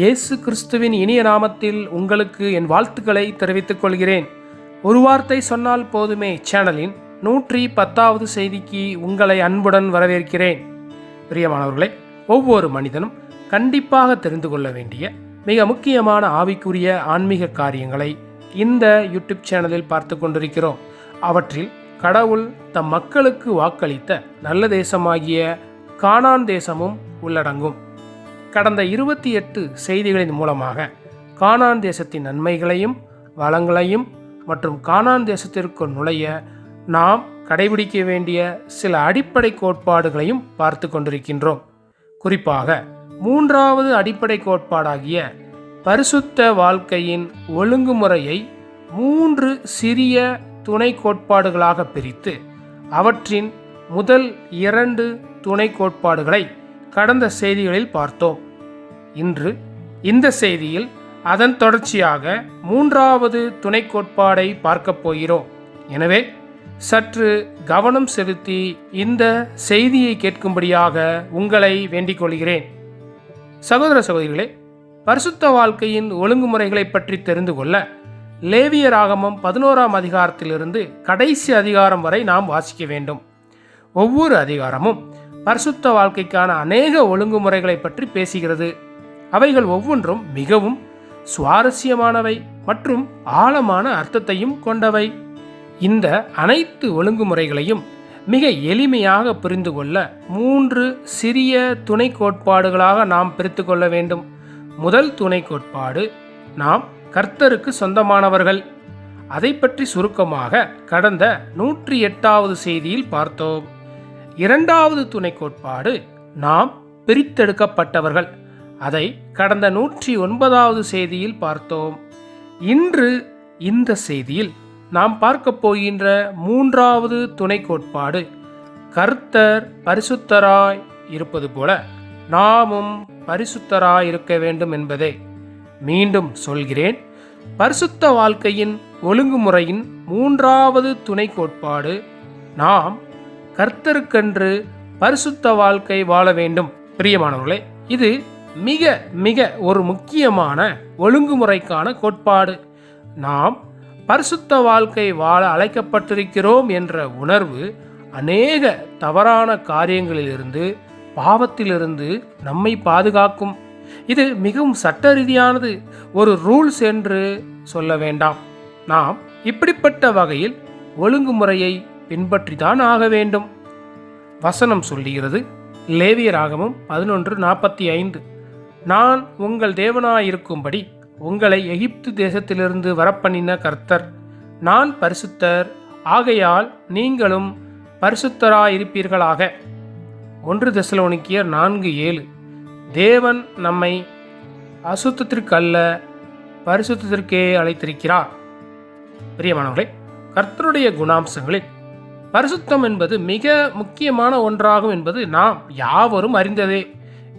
இயேசு கிறிஸ்துவின் இனிய நாமத்தில் உங்களுக்கு என் வாழ்த்துக்களை தெரிவித்துக் கொள்கிறேன். ஒரு வார்த்தை சொன்னால் போதுமே சேனலின் நூற்றி பத்தாவது செய்திக்கு உங்களை அன்புடன் வரவேற்கிறேன். பிரியமானவர்களே ஒவ்வொரு மனிதனும் கண்டிப்பாக தெரிந்து கொள்ள வேண்டிய மிக முக்கியமான ஆவிக்குரிய ஆன்மீக காரியங்களை இந்த யூடியூப் சேனலில் பார்த்து கொண்டிருக்கிறோம். அவற்றில் கடவுள் தம் மக்களுக்கு வாக்களித்த நல்ல தேசமாகிய கானான் தேசமும் உள்ளடங்கும். கடந்த இருபத்தி எட்டு செய்திகளின் மூலமாக கானான் தேசத்தின் நன்மைகளையும் வளங்களையும் மற்றும் கானான் தேசத்திற்குள் நுழைய நாம் கடைபிடிக்க வேண்டிய சில அடிப்படை கோட்பாடுகளையும் பார்த்து கொண்டிருக்கின்றோம். குறிப்பாக மூன்றாவது அடிப்படை கோட்பாடாகிய பரிசுத்த வாழ்க்கையின் ஒழுங்குமுறையை மூன்று சிறிய துணை கோட்பாடுகளாக பிரித்து அவற்றின் முதல் இரண்டு துணை கோட்பாடுகளை கடந்த செய்திகளில் பார்த்தோம். இன்று இந்த செய்தியில் அதன் தொடர்ச்சியாக மூன்றாவது துணை கோட்பாடை பார்க்கப் போகிறோம். எனவே சற்று கவனம் செலுத்தி இந்த செய்தியை கேட்கும்படியாக உங்களை வேண்டிக் கொள்கிறேன். சகோதர சகோதரிகளே பரிசுத்த வாழ்க்கையின் ஒழுங்குமுறைகளை பற்றி தெரிந்து கொள்ள லேவியராகமம் பதினோராம் அதிகாரத்திலிருந்து கடைசி அதிகாரம் வரை நாம் வாசிக்க வேண்டும். ஒவ்வொரு அதிகாரமும் பரிசுத்த வாழ்க்கைக்கான அநேக ஒழுங்குமுறைகளை பற்றி பேசுகிறது. அவைகள் ஒவ்வொன்றும் மிகவும் சுவாரஸ்யமானவை மற்றும் ஆழமான அர்த்தத்தையும் கொண்டவை. இந்த அனைத்து ஒழுங்குமுறைகளையும் மிக எளிமையாக புரிந்து கொள்ள மூன்று சிறிய துணை கோட்பாடுகளாக நாம் பிரித்து கொள்ள வேண்டும். முதல் துணை கோட்பாடு நாம் கர்த்தருக்கு சொந்தமானவர்கள். அதை பற்றி சுருக்கமாக கடந்த நூற்றி எட்டாவது செய்தியில் பார்த்தோம். இரண்டாவது துணை கோட்பாடு நாம் பிரித்தெடுக்கப்பட்டவர்கள். அதை கடந்த நூற்றி ஒன்பதாவது செய்தியில் பார்த்தோம். இன்று இந்த செய்தியில் நாம் பார்க்க போகின்ற மூன்றாவது துணை கோட்பாடு கர்த்தர் பரிசுத்தராய் இருப்பது போல நாமும் பரிசுத்தராய் இருக்க வேண்டும் என்பதே. மீண்டும் சொல்கிறேன் பரிசுத்த வாழ்க்கையின் ஒழுங்குமுறையின் மூன்றாவது துணை கோட்பாடு நாம் கர்த்தருக்கென்று பரிசுத்த வாழ்க்கை வாழ வேண்டும். பிரியமானவர்களே இது மிக மிக ஒரு முக்கியமான ஒழுங்குமுறைக்கான கோட்பாடு. நாம் பரிசுத்த வாழ்க்கை வாழ அழைக்கப்பட்டிருக்கிறோம் என்ற உணர்வு அநேக தவறான காரியங்களிலிருந்து பாவத்திலிருந்து நம்மை பாதுகாக்கும். இது மிகவும் சட்ட ரீதியானது ஒரு ரூல்ஸ் என்று சொல்ல வேண்டாம். நாம் இப்படிப்பட்ட வகையில் ஒழுங்குமுறையை பின்பற்றிதான் ஆக வேண்டும். வசனம் சொல்லுகிறது. லேவியராகமும் பதினொன்று நாற்பத்தி ஐந்து. நான் உங்கள் தேவனாயிருக்கும்படி உங்களை எகிப்து தேசத்திலிருந்து வரப்பண்ணின கர்த்தர். நான் பரிசுத்தர். ஆகையால் நீங்களும் பரிசுத்தராயிருப்பீர்களாக. ஒன்று தசலோனிக்கியர் நான்கு ஏழு. தேவன் நம்மை அசுத்தத்திற்கு அல்ல பரிசுத்தத்திற்கே அழைத்திருக்கிறார். பிரியமானவர்களே கர்த்தருடைய குணாம்சங்களில் பரிசுத்தம் என்பது மிக முக்கியமான ஒன்றாகும் என்பது நாம் யாவரும் அறிந்ததே.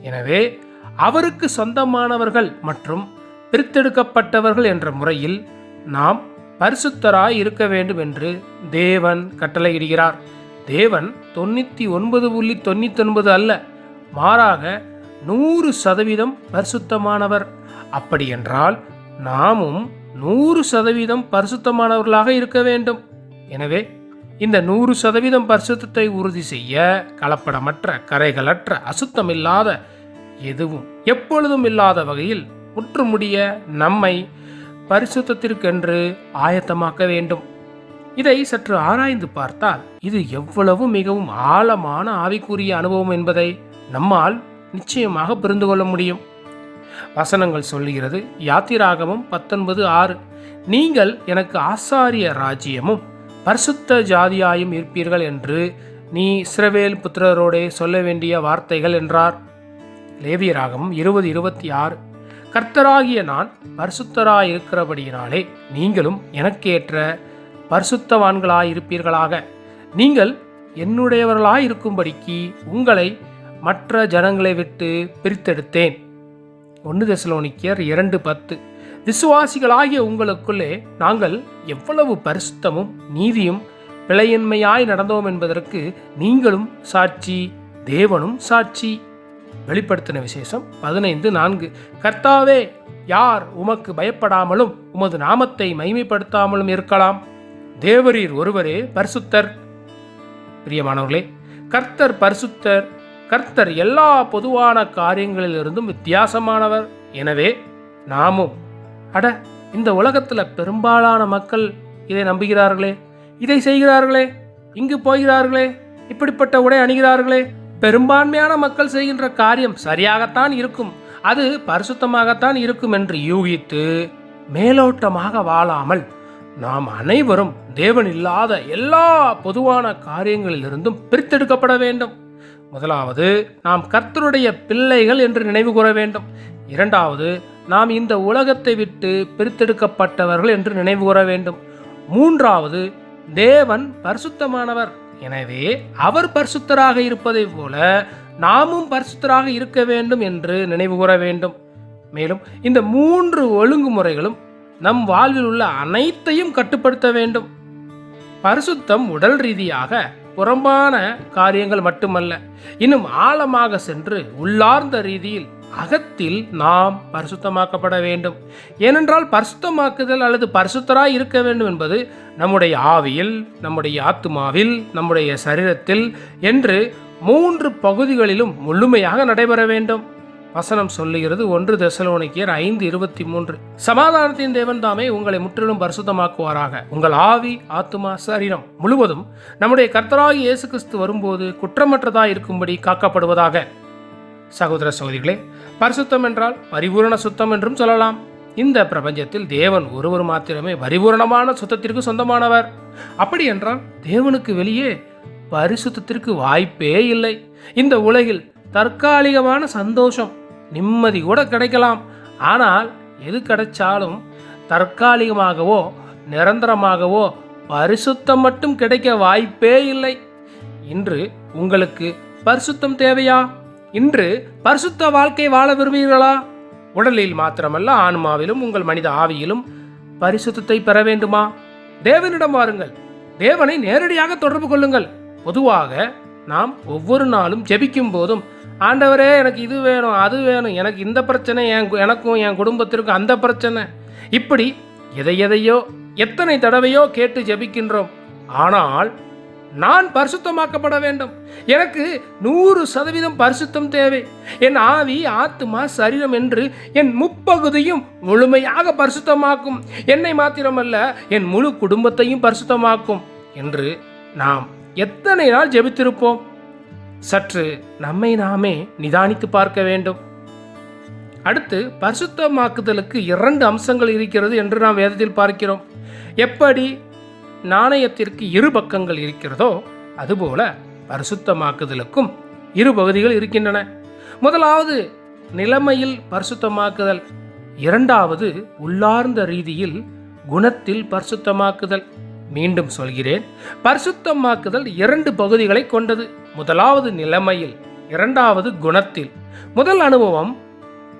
எனவே அவருக்கு சொந்தமானவர்கள் மற்றும் பிரித்தெடுக்கப்பட்டவர்கள் என்ற முறையில் நாம் பரிசுத்தராய் இருக்க வேண்டும் என்று தேவன் கட்டளையிடுகிறார். தேவன் தொண்ணூற்றி ஒன்பது புள்ளி தொண்ணூற்றி ஒன்பது அல்ல மாறாக நூறு சதவீதம் பரிசுத்தமானவர். அப்படியென்றால் நாமும் நூறு சதவீதம் பரிசுத்தமானவர்களாக இருக்க வேண்டும். எனவே இந்த நூறு சதவீதம் பரிசுத்தத்தை உறுதி செய்ய கலப்படமற்ற கரைகளற்ற அசுத்தமில்லாத எதுவும் எப்பொழுதும் இல்லாத வகையில் முற்றுமுடிய நம்மை பரிசுத்தத்திற்கென்று ஆயத்தமாக்க வேண்டும். இதை சற்று ஆராய்ந்து பார்த்தால் இது எவ்வளவு மிகவும் ஆழமான ஆவிக்குரிய அனுபவம் என்பதை நம்மால் நிச்சயமாக புரிந்து கொள்ள முடியும். வசனங்கள் சொல்லுகிறது யாத்திராகமும் பத்தொன்பது ஆறு நீங்கள் எனக்கு ஆசாரிய ராஜ்யமும் பரிசுத்த ஜாதியாயும் இருப்பீர்கள் என்று நீ இஸ்ரவேல் புத்திரரோடே சொல்ல வேண்டிய வார்த்தைகள் என்றார். லேவியராகவும் இருபது இருபத்தி ஆறு. கர்த்தராகிய நான் பரிசுத்தராயிருக்கிறபடியினாலே நீங்களும் எனக்கேற்ற பரிசுத்தவான்களாயிருப்பீர்களாக. நீங்கள் என்னுடையவர்களாயிருக்கும்படிக்கு உங்களை மற்ற ஜனங்களை விட்டு பிரித்தெடுத்தேன். ஒன்று தெசலோனிக்கியர் இரண்டு பத்து. விசுவாசிகளாகிய உங்களுக்குள்ளே நாங்கள் எவ்வளவு பரிசுத்தமும் நீதியும் பிழையின்மையாய் நடந்தோம் என்பதற்கு நீங்களும் சாட்சி தேவனும் சாட்சி. வெளிப்படுத்தின விசேஷம் பதினைந்து நான்கு. கர்த்தாவே யார் உமக்கு பயப்படாமலும் உமது நாமத்தை மைமைப்படுத்தாமலும் இருக்கலாம்? தேவரீர் ஒருவரே பரிசுத்தர். பிரியமானவர்களே கர்த்தர் பரிசுத்தர். கர்த்தர் எல்லா பொதுவான காரியங்களிலிருந்தும் வித்தியாசமானவர். எனவே நாமும் அட இந்த உலகத்தில் பெரும்பாலான மக்கள் இதை நம்புகிறார்களே இதை செய்கிறார்களே இங்கு போகிறார்களே இப்படிப்பட்ட உடை அணிகிறார்களே பெரும்பான்மையான மக்கள் செய்கின்ற காரியம் சரியாகத்தான் இருக்கும். அது பரிசுத்தமாகத்தான் இருக்கும் என்று யூகித்து மேலோட்டமாக வாழாமல் நாம் அனைவரும் தேவன் இல்லாத எல்லா பொதுவான காரியங்களிலிருந்தும் பிரித்தெடுக்கப்பட வேண்டும். முதலாவது நாம் கர்த்தருடைய பிள்ளைகள் என்று நினைவு கூற வேண்டும். இரண்டாவது நாம் இந்த உலகத்தை விட்டு பிரித்தெடுக்கப்பட்டவர்கள் என்று நினைவு கூற வேண்டும். மூன்றாவது தேவன் பரிசுத்தமானவர். எனவே அவர் பரிசுத்தராக இருப்பதைப் போல நாமும் பரிசுத்தராக இருக்க வேண்டும் என்று நினைவு கூற வேண்டும். மேலும் இந்த மூன்று ஒழுங்குமுறைகளும் நம் வாழ்வில் உள்ள அனைத்தையும் கட்டுப்படுத்த வேண்டும். பரிசுத்தம் உடல் ரீதியாக புறம்பான காரியங்கள் மட்டுமல்ல இன்னும் ஆழமாக சென்று உள்ளார்ந்த ரீதியில் அகத்தில் நாம் பரிசுத்தமாக்கப்பட வேண்டும். ஏனென்றால் பரிசுத்தமாக்குதல் அல்லது பரிசுத்தராய் இருக்க வேண்டும் என்பது நம்முடைய ஆவியில் நம்முடைய ஆத்துமாவில் நம்முடைய சரீரத்தில் என்று மூன்று பகுதிகளிலும் முழுமையாக நடைபெற வேண்டும். வசனம் சொல்லுகிறது ஒன்று தசலோனிக்கியர் ஐந்து இருபத்தி மூன்று. சமாதானத்தின் தேவன் தாமே உங்களை முற்றிலும் பரிசுத்தமாக்குவாராக. உங்கள் ஆவி ஆத்துமா சரீரம் முழுவதும் நம்முடைய கர்த்தராகி இயேசு கிறிஸ்து வரும்போது குற்றமற்றதாக இருக்கும்படி காக்கப்படுவதாக. சகோதர சகோதரிகளே பரிசுத்தம் என்றால் பரிபூரண சுத்தம் என்றும் சொல்லலாம். இந்த பிரபஞ்சத்தில் தேவன் ஒருவர் மாத்திரமே பரிபூரணமான சுத்தத்திற்கு சொந்தமானவர். அப்படி என்றால் தேவனுக்கு வெளியே பரிசுத்தத்திற்கு வாய்ப்பே இல்லை. இந்த உலகில் தற்காலிகமான சந்தோஷம் நிம்மதி கூட கிடைக்கலாம். ஆனால் எது கிடைச்சாலும் தற்காலிகமாகவோ நிரந்தரமாகவோ பரிசுத்தம் மட்டும் கிடைக்க வாய்ப்பே இல்லை. இன்று உங்களுக்கு பரிசுத்தம் தேவையா? இன்று பரிசுத்த வாழ்க்கை வாழ விரும்புகிறீர்களா? உடலில் மாத்திரமல்ல ஆன்மாவிலும் உங்கள் மனித ஆவியிலும் பரிசுத்தத்தை பெற வேண்டுமா? தேவனிடம் வாருங்கள். தேவனை நேரடியாக தொடர்பு கொள்ளுங்கள். பொதுவாக நாம் ஒவ்வொரு நாளும் ஜெபிக்கும் போதும் ஆண்டவரே எனக்கு இது வேணும் அது வேணும் எனக்கு இந்த பிரச்சனை என் கு- எனக்கும் என் குடும்பத்திற்கும் அந்த பிரச்சனை. இப்படி எதை எதையோ எத்தனை தடவையோ கேட்டு ஜெபிக்கின்றோம். ஆனால் நான் பரிசுத்தமாக்கப்பட வேண்டும். எனக்கு நூறு சதவீதம் பரிசுத்தம் தேவை. என் ஆவி ஆத்மா சரீரம் என்று என் முப்பகுதியும் முழுமையாக பரிசுத்தமாக்கும். என்னை மாத்திரமல்ல என் முழு குடும்பத்தையும் பரிசுத்தமாக்கும் என்று நாம் எத்தனை நாள் ஜெபித்திருப்போம்? சற்று நம்மை நாமே நிதானித்து பார்க்க வேண்டும். அடுத்து பரிசுத்தமாக்குதலுக்கு இரண்டு அம்சங்கள் இருக்கிறது என்று நாம் வேதத்தில் பார்க்கிறோம். எப்படி நாணயத்திற்கு இரு பக்கங்கள் இருக்கிறதோ அதுபோல பரிசுத்தமாக்குதலுக்கும் இரு பகுதிகள் இருக்கின்றன. முதலாவது நிலைமையில் பரிசுத்தமாக்குதல். இரண்டாவது உள்ளார்ந்த ரீதியில் குணத்தில் பரிசுத்தமாக்குதல். மீண்டும் சொல்கிறேன் பரிசுத்தமாக்குதல் இரண்டு பகுதிகளை கொண்டது. முதலாவது நிலைமையில் இரண்டாவது குணத்தில். முதல் அனுபவம்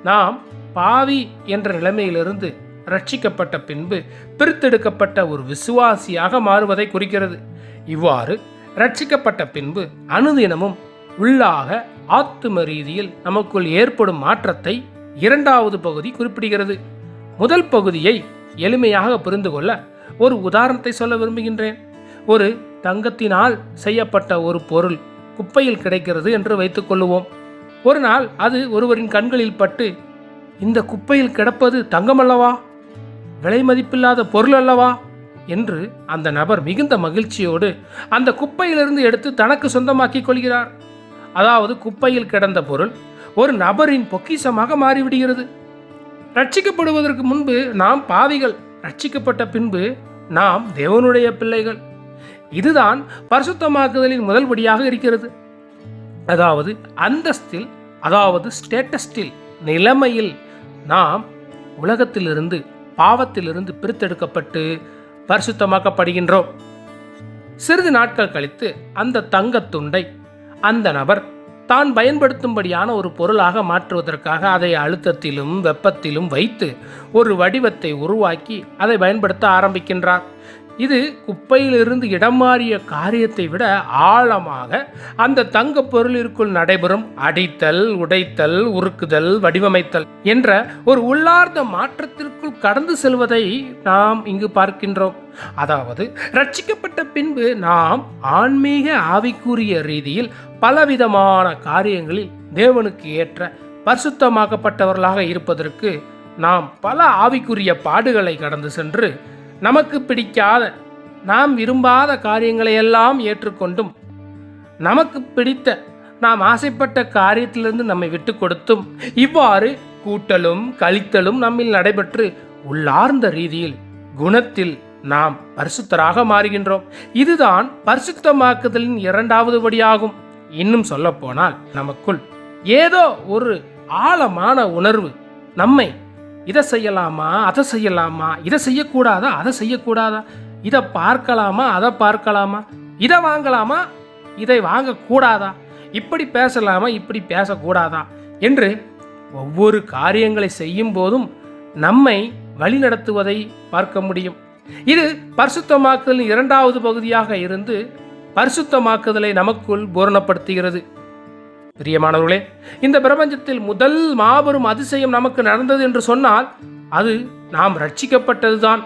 நாம் பாவி என்ற நிலைமையிலிருந்து ரட்சிக்கப்பட்ட பின்பு பிரித்தெடுக்கப்பட்ட ஒரு விசுவாசியாக மாறுவதை குறிக்கிறது. இவ்வாறு ரட்சிக்கப்பட்ட பின்பு அனுதினமும் உள்ளாக ஆத்தும ரீதியில் நமக்குள் ஏற்படும் மாற்றத்தை இரண்டாவது பகுதி குறிப்பிடுகிறது. முதல் பகுதியை எளிமையாக புரிந்து கொள்ள ஒரு உதாரணத்தை சொல்ல விரும்புகின்றேன். ஒரு தங்கத்தினால் செய்யப்பட்ட ஒரு பொருள் குப்பையில் கிடைக்கிறது என்று வைத்துக்கொள்ளுவோம் ஒரு நாள் அது ஒருவரின் கண்களில் பட்டு இந்த குப்பையில் கிடப்பது தங்கமல்லவா? விலை மதிப்பில்லாத பொருள் அல்லவா? என்று அந்த நபர் மிகுந்த மகிழ்ச்சியோடு அந்த குப்பையிலிருந்து எடுத்து தனக்கு சொந்தமாக்கிக் கொள்கிறார். அதாவது குப்பையில் கிடந்த பொருள் ஒரு நபரின் பொக்கிஷமாக மாறிவிடுகிறது. ரட்சிக்கப்படுவதற்கு முன்பு நாம் பாவிகள் ரட்சிக்கப்பட்ட பின்பு நாம் தேவனுடைய பிள்ளைகள். இதுதான் பரிசுத்தமாக்குதலின் முதல்படியாக இருக்கிறது. அதாவது அந்தஸ்தில் அதாவது ஸ்டேட்டஸ்டில் நிலைமையில் நாம் உலகத்திலிருந்து பாவத்திலிருந்து பிரித்தெடுக்கப்பட்டு பரிசுத்தமாக்கப்படுகின்றோம். சிறிது நாட்கள் கழித்து அந்த தங்கத் துண்டை அந்த நபர் தான் பயன்படுத்தும்படியான ஒரு பொருளாக மாற்றுவதற்காக அதை அழுத்தத்திலும் வெப்பத்திலும் வைத்து ஒரு வடிவத்தை உருவாக்கி அதை பயன்படுத்த ஆரம்பிக்கின்றார். இது குப்பையிலிருந்து இடம் மாறிய காரியத்தை விட ஆழமாக அந்த தங்க பொருளிற்குள் நடைபெறும் அடித்தல் உடைத்தல் உருக்குதல் வடிவமைத்தல் என்ற ஒரு உள்ளார்ந்த மாற்றத்திற்குள் கடந்து செல்வதை நாம் இங்கு பார்க்கின்றோம். அதாவது ரட்சிக்கப்பட்ட பின்பு நாம் ஆன்மீக ஆவிக்குரிய ரீதியில் பலவிதமான காரியங்களில் தேவனுக்கு ஏற்ற பரிசுத்தமாக்கப்பட்டவர்களாக இருப்பதற்கு நாம் பல ஆவிக்குரிய பாடுகளை கடந்து சென்று நமக்கு பிடிக்காத நாம் விரும்பாத காரியங்களை எல்லாம் ஏற்றுக்கொண்டும் நமக்கு பிடித்த நாம் ஆசைப்பட்ட காரியத்திலிருந்து நம்மை விட்டு கொடுத்தும் இவ்வாறு கூட்டலும் கழித்தலும் நம்மில் நடைபெற்று உள்ளார்ந்த ரீதியில் குணத்தில் நாம் பரிசுத்தராக மாறுகின்றோம். இதுதான் பரிசுத்தமாக்குதலின் இரண்டாவது படியாகும் இன்னும் சொல்லப்போனால் நமக்குள் ஏதோ ஒரு ஆழமான உணர்வு நம்மை இதை செய்யலாமா அதை செய்யலாமா இதை செய்யக்கூடாதா அதை செய்யக்கூடாதா? இதை பார்க்கலாமா அதை பார்க்கலாமா? இதை வாங்கலாமா இதை வாங்கக்கூடாதா? இப்படி பேசலாமா இப்படி பேசக்கூடாதா? என்று ஒவ்வொரு காரியங்களை செய்யும் போதும் நம்மை வழிநடத்துவதை பார்க்க முடியும். இது பரிசுத்தமாக்குதலின் இரண்டாவது பகுதியாக இருந்து பரிசுத்தமாக்குதலை நமக்குள் பூரணப்படுத்துகிறது. பிரியமானவர்களே இந்த பிரபஞ்சத்தில் முதல் மாபெரும் அதிசயம் நமக்கு நடந்தது என்று சொன்னால் அது நாம் ரட்சிக்கப்பட்டதுதான்.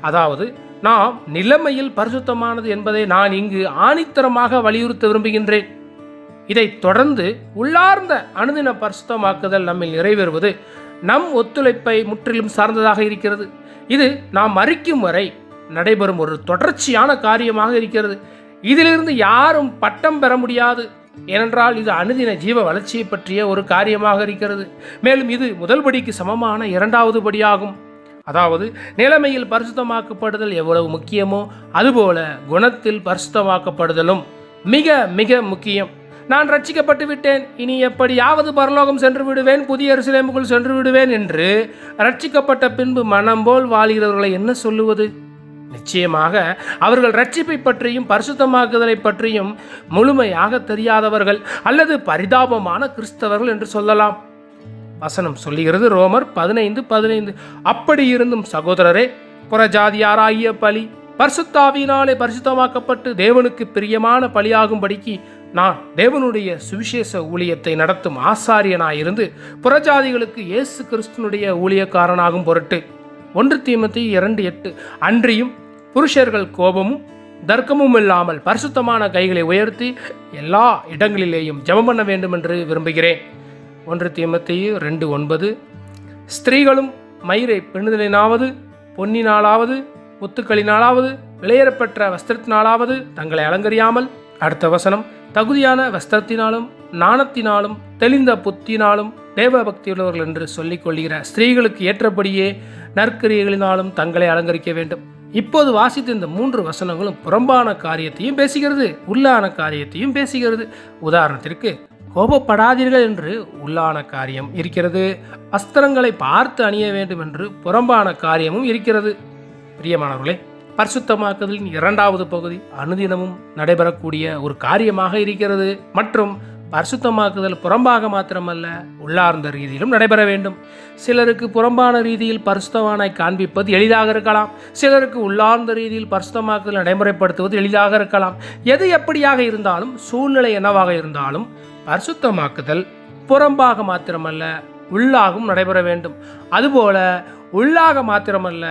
அதாவது நாம் நிலைமையில் பரிசுத்தமானது என்பதை நான் இங்கு ஆணித்தரமாக வலியுறுத்த விரும்புகின்றேன். இதைத் தொடர்ந்து உள்ளார்ந்த அனுதின பரிசுத்தமாக்குதல் நம்மில் நிறைவேறுவது நம் ஒத்துழைப்பை முற்றிலும் சார்ந்ததாக இருக்கிறது. இது நாம் மறிக்கும் வரை நடைபெறும் ஒரு தொடர்ச்சியான காரியமாக இருக்கிறது. இதிலிருந்து யாரும் பட்டம் பெற முடியாது. ஏனென்றால் இது அனுதின ஜீவ வளர்ச்சியை பற்றிய ஒரு காரியமாக இருக்கிறது. மேலும் இது முதல் படிக்கு சமமான இரண்டாவது படியாகும். அதாவது நிலைமையில் பரிசுத்தமாக்கப்படுதல் எவ்வளவு முக்கியமோ அதுபோல குணத்தில் பரிசுத்தமாக்கப்படுதலும் மிக மிக முக்கியம். நான் ரட்சிக்கப்பட்டு விட்டேன். இனி எப்படியாவது பரலோகம் சென்று விடுவேன் புதிய எருசலேமுக்குள் சென்று விடுவேன் என்று ரட்சிக்கப்பட்ட பின்பு மனம் போல் வாழ்கிறவர்களை என்ன சொல்லுவது? நிச்சயமாக அவர்கள் ரட்சிப்பை பற்றியும் பரிசுத்தமாக்குதலை பற்றியும் முழுமையாக தெரியாதவர்கள் அல்லது பரிதாபமான கிறிஸ்தவர்கள் என்று சொல்லலாம். வசனம் சொல்லுகிறது ரோமர் பதினைந்து பதினைந்து. அப்படி இருந்தும் சகோதரரே புறஜாதியாராகிய பலி பரிசுத்தாவினாலே பரிசுத்தமாக்கப்பட்டு தேவனுக்கு பிரியமான பலியாகும்படிக்கு நான் தேவனுடைய சுவிசேஷ ஊழியத்தை நடத்தும் ஆசாரியனாயிருந்து புறஜாதிகளுக்கு இயேசு கிறிஸ்துனுடைய ஊழியக்காரனாகும் பொருட்டு ஒன்று தீமத்தி இரண்டு எட்டு. அன்றியும் புருஷர்கள் கோபமும் தர்க்கமும் இல்லாமல் பரிசுத்தமான கைகளை உயர்த்தி எல்லா இடங்களிலேயும் ஜெபம் பண்ண வேண்டும் என்று விரும்புகிறேன். ஒன்று தீமத்தி ரெண்டு ஒன்பது. ஸ்திரீகளும் மயிரை பெண்ணுதலினாவது பொன்னினாலாவது முத்துக்களினாலாவது விளையரப்பெற்ற வஸ்திரத்தினாலாவது தங்களை அலங்கரியாமல் அடுத்த வசனம் தகுதியான வஸ்திரத்தினாலும் நாணத்தினாலும் தெளிந்த புத்தினாலும் தேவ பக்தியுள்ளவர்கள் என்று சொல்லிக் கொள்கிற ஸ்திரீகளுக்கு ஏற்றபடியே நற்கிரியைகளினாலும் தங்களை அலங்கரிக்க வேண்டும். இப்போது வாசித்த இந்த மூன்று வசனங்களும் புறம்பான காரியத்தையும் பேசுகிறது உள்ளான காரியத்தையும் பேசுகிறது. உதாரணத்திற்கு கோபப்படாதீர்கள் என்று உள்ளான காரியம் இருக்கிறது. வஸ்திரங்களை பார்த்து அணிய வேண்டும் என்று புறம்பான காரியமும் இருக்கிறது. பிரியமானவர்களே பரிசுத்தமாக்குதலின் இரண்டாவது பகுதி அனுதினமும் நடைபெறக்கூடிய ஒரு காரியமாக இருக்கிறது. மற்றும் பரிசுத்தமாக்குதல் புறம்பாக மாத்திரமல்ல உள்ளார்ந்த ரீதியிலும் நடைபெற வேண்டும். சிலருக்கு புறம்பான ரீதியில் பரிசுத்தவானாய் காண்பிப்பது எளிதாக இருக்கலாம். சிலருக்கு உள்ளார்ந்த ரீதியில் பரிசுத்தமாக்குதல் நடைமுறைப்படுத்துவது எளிதாக இருக்கலாம். எது எப்படியாக இருந்தாலும் சூழ்நிலை என்னவாக இருந்தாலும் பரிசுத்தமாக்குதல் புறம்பாக மாத்திரமல்ல உள்ளாகவும் நடைபெற வேண்டும். அதுபோல உள்ளாக மாத்திரமல்ல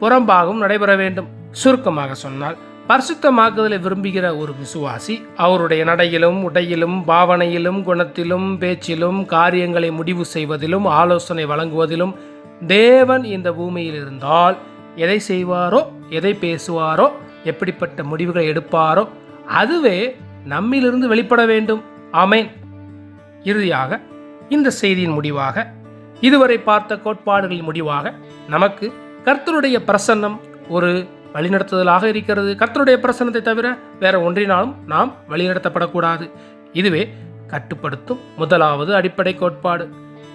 புறம்பாகவும் நடைபெற வேண்டும். சுருக்கமாக சொன்னால் பரிசுத்தமாக்குதலை விரும்புகிற ஒரு விசுவாசி அவருடைய நடையிலும் உடையிலும் பாவனையிலும் குணத்திலும் பேச்சிலும் காரியங்களை முடிவு செய்வதிலும் ஆலோசனை வழங்குவதிலும் தேவன் இந்த பூமியில் இருந்தால் எதை செய்வாரோ எதை பேசுவாரோ எப்படிப்பட்ட முடிவுகளை எடுப்பாரோ அதுவே நம்மிலிருந்து வெளிப்பட வேண்டும். ஆமேன். இறுதியாக இந்த செய்தியின் முடிவாக இதுவரை பார்த்த கோட்பாடுகளின் முடிவாக நமக்கு கர்த்தருடைய பிரசன்னம் ஒரு வழிநடத்துதலாக இருக்கிறது. கர்த்தருடைய பிரசனத்தை தவிர வேற ஒன்றினாலும் நாம் வழிநடத்தப்படக்கூடாது. இதுவே கட்டுப்படுத்தும் முதலாவது அடிப்படை கோட்பாடு.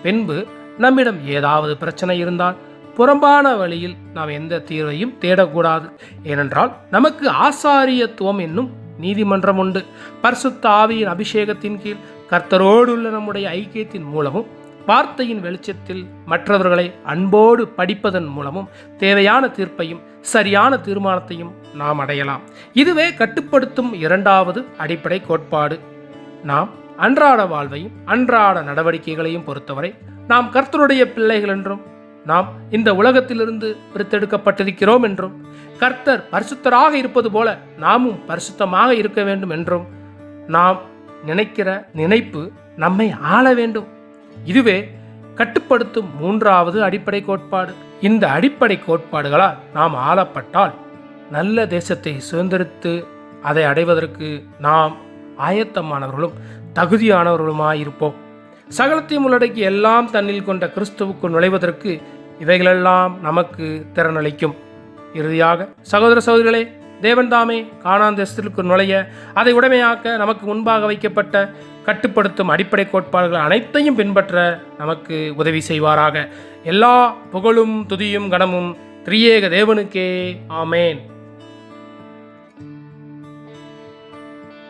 பின்பு நம்மிடம் ஏதாவது பிரச்சனை இருந்தால் புறம்பான வழியில் நாம் எந்த தீர்வையும் தேடக்கூடாது. ஏனென்றால் நமக்கு ஆசாரியத்துவம் என்னும் நீதிமன்றம் உண்டு. பரிசுத்த ஆவியின் அபிஷேகத்தின் கீழ் கர்த்தரோடு உள்ள நம்முடைய ஐக்கியத்தின் மூலமும் வார்த்தையின் வெளிச்சத்தில் மற்றவர்களை அன்போடு படிப்பதன் மூலமும் தேவையான தீர்ப்பையும் சரியான தீர்மானத்தையும் நாம் அடையலாம். இதுவே கட்டுப்படுத்தும் இரண்டாவது அடிப்படை கோட்பாடு. நாம் அன்றாட வாழ்வையும் அன்றாட நடவடிக்கைகளையும் பொறுத்தவரை நாம் கர்த்தருடைய பிள்ளைகள் என்றும் நாம் இந்த உலகத்திலிருந்து பிரித்தெடுக்கப்பட்டிருக்கிறோம் என்றும் கர்த்தர் பரிசுத்தராக இருப்பது போல நாமும் பரிசுத்தமாக இருக்க வேண்டும் என்றும் நாம் நினைக்கிற நினைப்பு நம்மை ஆள வேண்டும். இதுவே கட்டுப்படுத்தும் மூன்றாவது அடிப்படை கோட்பாடு. இந்த அடிப்படை கோட்பாடுகளால் நாம் ஆளப்பட்டால் நல்ல தேசத்தை சுதந்திரித்து அதை அடைவதற்கு நாம் ஆயத்தமானவர்களும் தகுதியானவர்களுமாயிருப்போம் சகலத்தையும் உள்ளடக்கி எல்லாம் தன்னில் கொண்ட கிறிஸ்துவுக்குள் நுழைவதற்கு இவைகளெல்லாம் நமக்கு திறனளிக்கும். இறுதியாக சகோதர சகோதரிகளே தேவன்தாமே தாமே தேசத்திற்கு நுழைய அதை உடைமையாக்க நமக்கு முன்பாக வைக்கப்பட்ட கட்டுப்படுத்தும் அடிப்படை கோட்பாடுகள் அனைத்தையும் பின்பற்ற நமக்கு உதவி செய்வாராக. எல்லா புகழும் துதியும் கனமும் திரியேக தேவனுக்கே. ஆமேன்.